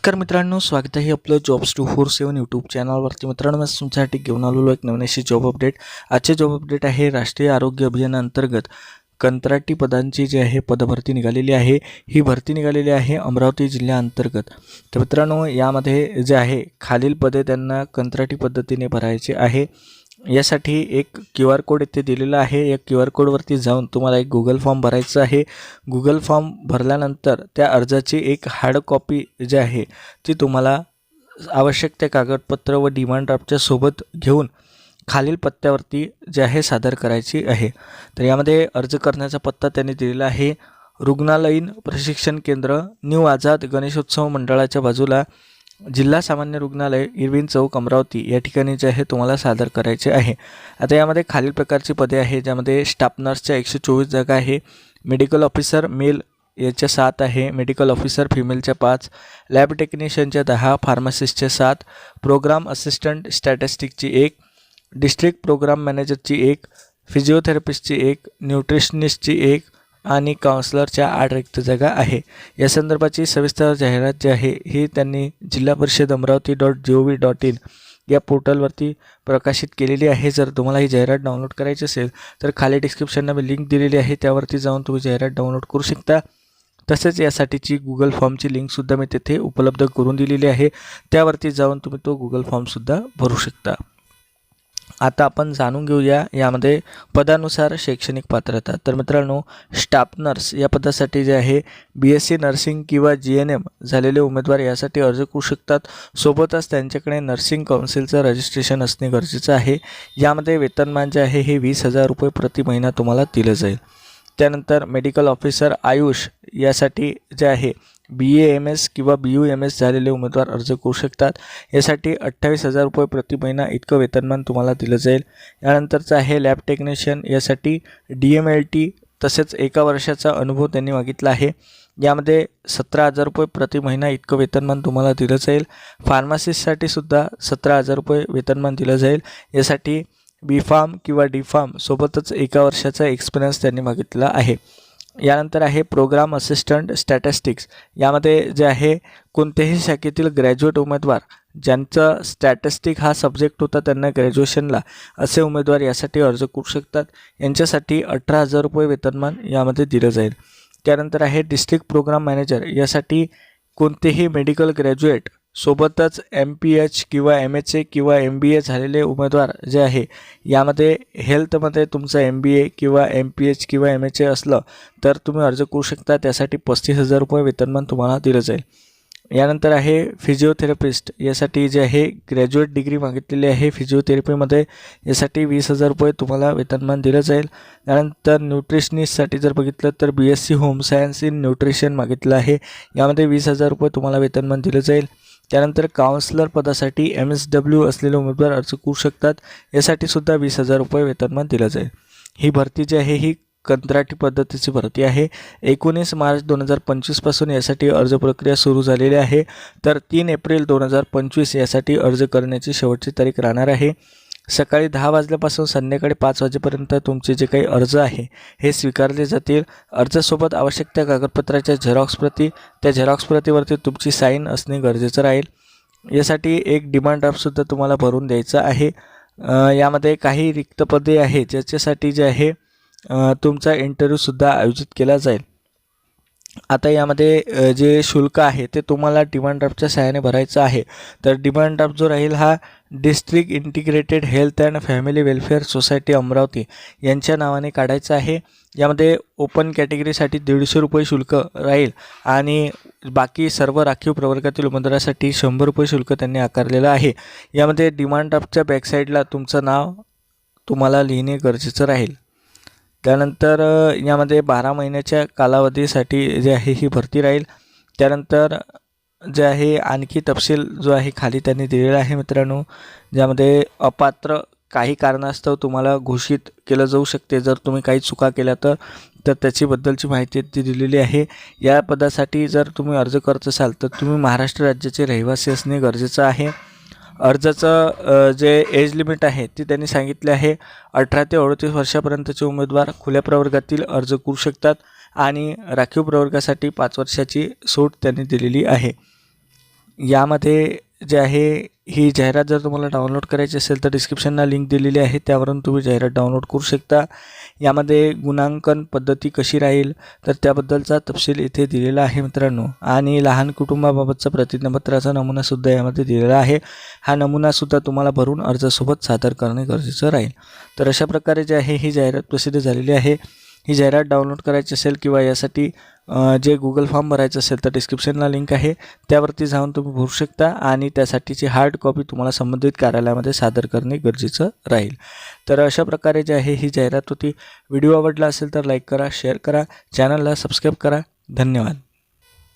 नमस्कार मित्रांनो स्वागत आहे आपलं jobs two four seven YouTube चॅनलवरती मित्रांनो मी तुमच्यासाठी घेऊन आलेलो एक नवीन अशी जॉब अपडेट आजचे जॉब अपडेट आहे राष्ट्रीय आरोग्य अभियानाअंतर्गत कंत्राटी पदांची जी आहे पदभरती निघालेली आहे. ही भरती निघालेली आहे अमरावती जिल्ह्याअंतर्गत. तर मित्रांनो यामध्ये जे आहे खालील पदे त्यांना कंत्राटी पद्धतीने भरायचे आहे. यासाठी एक क्यू आर कोड इथे दिलेला आहे. या क्यू आर कोडवरती जाऊन तुम्हाला एक गुगल फॉर्म भरायचं आहे. गुगल फॉर्म भरल्यानंतर त्या अर्जाची एक हार्ड कॉपी जी आहे ती तुम्हाला आवश्यक ते कागदपत्र व डिमांड ड्राफ्टच्या सोबत घेऊन खालील पत्त्यावरती जे आहे सादर करायची आहे. तर यामध्ये अर्ज करण्याचा पत्ता त्यांनी दिलेला आहे. रुग्णालयीन प्रशिक्षण केंद्र न्यू आझाद गणेशोत्सव मंडळाच्या बाजूला जिल्हा सामान्य रुग्णालय इरविन चौक अमरावती या ठिकाणी जे आहे तुम्हाला सादर करायचे आहे. आता यामध्ये खालील प्रकारची पदे आहे ज्यामध्ये स्टाफ नर्सच्या एकशे चोवीस जागा आहे मेडिकल ऑफिसर मेल याच्या सात आहे मेडिकल ऑफिसर फिमेलच्या पाच लॅब टेक्निशियनच्या दहा फार्मासिस्टच्या सात प्रोग्राम असिस्टंट स्टॅटिस्टिकची एक डिस्ट्रिक्ट प्रोग्राम मॅनेजरची एक फिजिओथेरपिस्टची एक न्यूट्रिशनिस्टची एक आणि काउन्सलरच्या आठ रिक्त जागा आहे. या संदर्भाची सविस्तर जाहिरात जी आहे ही त्यांनी जिल्हा परिषद Amravati dot G O V dot in या पोर्टलवरती प्रकाशित केलेली आहे. जर तुम्हाला ही जाहिरात डाउनलोड करायची असेल तर खाली डिस्क्रिप्शनला मी लिंक दिलेली आहे. त्यावरती जाऊन तुम्ही जाहिरात डाउनलोड करू शकता. तसेच यासाठीची गुगल फॉर्मची लिंकसुद्धा मी तेथे उपलब्ध करून दिलेली आहे. त्यावरती जाऊन तुम्ही तो गुगल फॉर्मसुद्धा भरू शकता. आता आपण जाणून घेऊया यामध्ये पदानुसार शैक्षणिक पात्रता. तर मित्रांनो स्टाफ नर्स या पदासाठी जे आहे बी एस सी नर्सिंग किंवा जी एन एम झालेले उमेदवार यासाठी अर्ज करू शकतात. सोबतच त्यांच्याकडे नर्सिंग काउन्सिलचं रजिस्ट्रेशन असणे गरजेचं आहे. यामध्ये वेतनमान जे आहे हे वीस हजार रुपये प्रति महिना तुम्हाला दिलं जाईल. त्यानंतर मेडिकल ऑफिसर आयुष यासाठी जे आहे बी ए एम एस किंवा बी यू एम एस झालेले उमेदवार अर्ज करू शकतात. यासाठी अठ्ठावीस हजार रुपये प्रति महिना इतकं वेतनमान तुम्हाला दिलं जाईल. यानंतरचं आहे लॅब टेक्निशियन यासाठी डी एम एल टी तसेच एका वर्षाचा अनुभव त्यांनी मागितला आहे. यामध्ये सतरा हजार रुपये प्रति महिना इतकं वेतनमान तुम्हाला दिलं जाईल. फार्मासिस्टसाठी सुद्धा सतरा हजार रुपये वेतनमान दिलं जाईल. यासाठी बी फार्म किंवा डी फार्म सोबतच एका वर्षाचा एक्सपिरियन्स त्यांनी मागितला आहे. यानंतर आहे प्रोग्राम असिस्टंट स्टॅटिस्टिक्स. यामध्ये जे आहे कोणत्याही शाखेतील ग्रॅज्युएट उमेदवार ज्यांचा स्टॅटिस्टिक हा सब्जेक्ट होता त्यांना ग्रॅज्युएशनला असे उमेदवार यासाठी अर्ज करू शकतात. यांच्यासाठी अठरा हजार रुपये वेतनमान यामध्ये दिलं जाईल. त्यानंतर आहे डिस्ट्रिक्ट प्रोग्राम मॅनेजर. यासाठी कोणतेही मेडिकल ग्रॅज्युएट सोबतच एम पी एच किंवा एम एच ए किंवा एम बी ए झालेले उमेदवार जे आहे यामध्ये हेल्थमध्ये तुमचं एम बी ए किंवा एम पी एच किंवा एम एच ए असलं तर तुम्ही अर्ज करू शकता. त्यासाठी पस्तीस हजार रुपये वेतनमान तुम्हाला दिलं जाईल. यानंतर आहे फिजिओथेरपिस्ट यासाठी जे आहे ग्रॅज्युएट डिग्री मागितलेली आहे फिजिओथेरपीमध्ये यासाठी वीस हजार रुपये तुम्हाला वेतनमान दिलं जाईल. त्यानंतर न्यूट्रिशनिस्टसाठी जर बघितलं तर B S C home science in nutrition मागितलं आहे. यामध्ये वीस हजार रुपये तुम्हाला वेतनमान दिलं जाईल. त्यानंतर काउन्सलर पदासाठी एम एस डब्ल्यू असलेले उमेदवार अर्ज करू शकतात. यासाठी सुद्धा वीस हजार रुपये वेतनमान दिलं जाईल. ही भरती जी आहे ही कंत्राटी पद्धतीची भरती आहे. एकोणीस मार्च दोन हजार पंचवीसपासून यासाठी अर्ज प्रक्रिया सुरू झालेली आहे. तर तीन एप्रिल दोन हजार पंचवीस यासाठी अर्ज करण्याची शेवटची तारीख राहणार आहे. सकाळी दहा वाजल्यापासून संध्याकाळी पाच वाजेपर्यंत तुमचे जे काही अर्ज आहे हे स्वीकारले जातील. अर्जासोबत आवश्यक त्या कागदपत्राच्या झेरॉक्स प्रती त्या झेरॉक्स प्रतीवरती तुमची साईन असणे गरजेचं राहील. यासाठी एक डिमांड ड्राफ्टसुद्धा तुम्हाला भरून द्यायचं आहे. यामध्ये काही रिक्त पदे आहे ज्याच्यासाठी जे आहे तुमचा इंटरव्ह्यूसुद्धा आयोजित केला जाईल. आता यामध्ये जे शुल्क आहे ते तुम्हाला डिमांड ड्राफ्टच्या सहाय्याने भरायचं आहे. तर डिमांड ड्राफ्ट जो राहील हा district integrated health and family welfare society Amravati यांच्या नावाने काढायचं आहे. यामध्ये ओपन कॅटेगरीसाठी दीडशे रुपये शुल्क राहील आणि बाकी सर्व राखीव प्रवर्गातील उमेदवारासाठी शंभर रुपये शुल्क त्यांनी आकारलेलं आहे. यामध्ये डिमांड ड्राफ्टच्या बॅकसाईडला तुमचं नाव तुम्हाला लिहिणे गरजेचं राहील. त्यानंतर यामध्ये बारा महिन्याच्या कालावधीसाठी जे आहे ही भरती राहील. त्यानंतर जे आहे आणखी तपशील जो आहे खाली त्यांनी दिलेला आहे मित्रांनो ज्यामध्ये अपात्र काही कारणास्तव तुम्हाला घोषित केलं जाऊ शकते. जर तुम्ही काही चुका केल्या तर तर त्याच्याबद्दलची माहिती ती दिलेली आहे. या पदासाठी जर तुम्ही अर्ज करत असाल तर तुम्ही महाराष्ट्र राज्याचे रहिवासी असणे गरजेचं आहे. अर्जाचं जे एज लिमिट आहे ती त्यांनी सांगितले आहे. अठरा ते अडतीस वर्षापर्यंतचे उमेदवार खुल्या प्रवर्गातील अर्ज करू शकतात आणि राखीव प्रवर्गासाठी पाच वर्षाची सूट त्यांनी दिलेली आहे. यामध्ये जे आहे ही जाहिरात जर तुम्हाला डाउनलोड करायची असेल तर डिस्क्रिप्शनला लिंक दिलेली आहे. त्यावरून तुम्ही जाहिरात डाउनलोड करू शकता. यामध्ये गुणांकन पद्धती कशी राहील तर त्याबद्दलचा तपशील इथे दिलेला आहे मित्रांनो. आणि लहान कुटुंबाबाबतचा प्रतिज्ञापत्राचा नमुनासुद्धा यामध्ये दिलेला आहे. हा नमुनासुद्धा तुम्हाला भरून अर्जासोबत सादर करणे गरजेचं राहील. तर अशा प्रकारे जे आहे ही जाहिरात प्रसिद्ध झालेली आहे. ही जाहिरात डाउनलोड करायची असेल किंवा यासाठी जे गुगल फॉर्म भरायचं असेल तर डिस्क्रिप्शनला लिंक आहे. त्यावरती जाऊन तुम्ही भरू शकता आणि त्यासाठीची हार्ड कॉपी तुम्हाला संबंधित कार्यालयामध्ये सादर करणे गरजेचं राहील. तर अशा प्रकारे जे आहे ही जाहिरात होती. व्हिडिओ आवडला असेल तर लाईक करा शेअर करा. चॅनलला सबस्क्राईब करा. धन्यवाद.